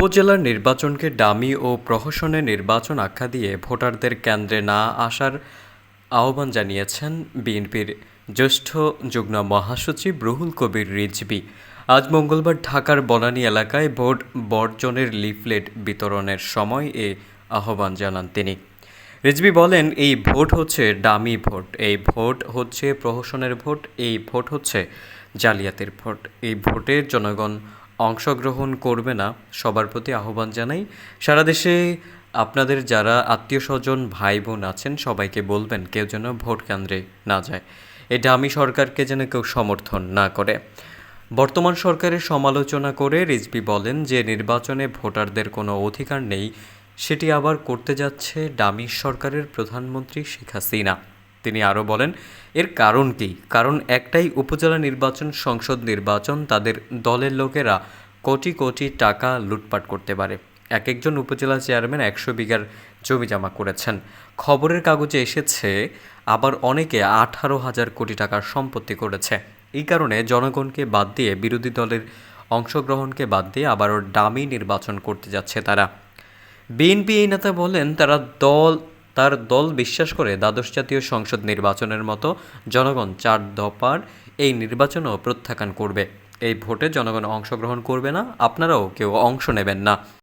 উপজেলার নির্বাচনকে ডামি ও প্রহসনের নির্বাচন আখ্যা দিয়ে ভোটারদের কেন্দ্রে না আসার আহ্বান জানিয়েছেন বিএনপির জ্যেষ্ঠ যুগ্ম মহাসচিব রুহুল কবির রিজভী। আজ মঙ্গলবার ঢাকার বনানী এলাকায় ভোট বর্জনের লিফলেট বিতরণের সময় এ আহ্বান জানান তিনি। রিজভী বলেন, এই ভোট হচ্ছে ডামি ভোট। এই ভোট হচ্ছে প্রহসনের ভোট। এই ভোট হচ্ছে জালিয়াতির ভোট। এই ভোটে জনগণ অংশগ্রহণ করবে না, সবার প্রতি আহ্বান জানাই। সারা দেশে আপনাদের যারা আত্মীয় স্বজন ভাই বোন আছেন, সবাইকে বলবেন কেউ যেন ভোট কেন্দ্রে না যায়। এই ডামি সরকারকে যেন কেউ সমর্থন না করে। বর্তমান সরকারের সমালোচনা করে রিজভী বলেন যে, নির্বাচনে ভোটারদের কোনো অধিকার নেই, সেটি আবার করতে যাচ্ছে ডামি সরকারের প্রধানমন্ত্রী শেখ হাসিনা। তিনি আরও বলেন, এর কারণ কী? কারণ একটাই উপজেলা নির্বাচন সংসদ নির্বাচন, তাদের দলের লোকেরা কোটি কোটি টাকা লুটপাট করতে পারে। এক একজন উপজেলা চেয়ারম্যান একশো বিঘার জমি জমা করেছেন। খবরের কাগজে এসেছে, আবার অনেকে আঠারো হাজার কোটি টাকার সম্পত্তি করেছে। এই কারণে জনগণকে বাদ দিয়ে, বিরোধী দলের অংশগ্রহণকে বাদ দিয়ে আবারও ডামি নির্বাচন করতে যাচ্ছে তারা। বিএনপি এই নেতা বলেন, তারা দল তার দল বিশ্বাস করে দ্বাদশ জাতীয় সংসদ নির্বাচনের মতো জনগণ চার দফার এই নির্বাচনও প্রত্যাখ্যান করবে। এই ভোটে জনগণ অংশগ্রহণ করবে না, আপনারাও কেউ অংশ নেবেন না।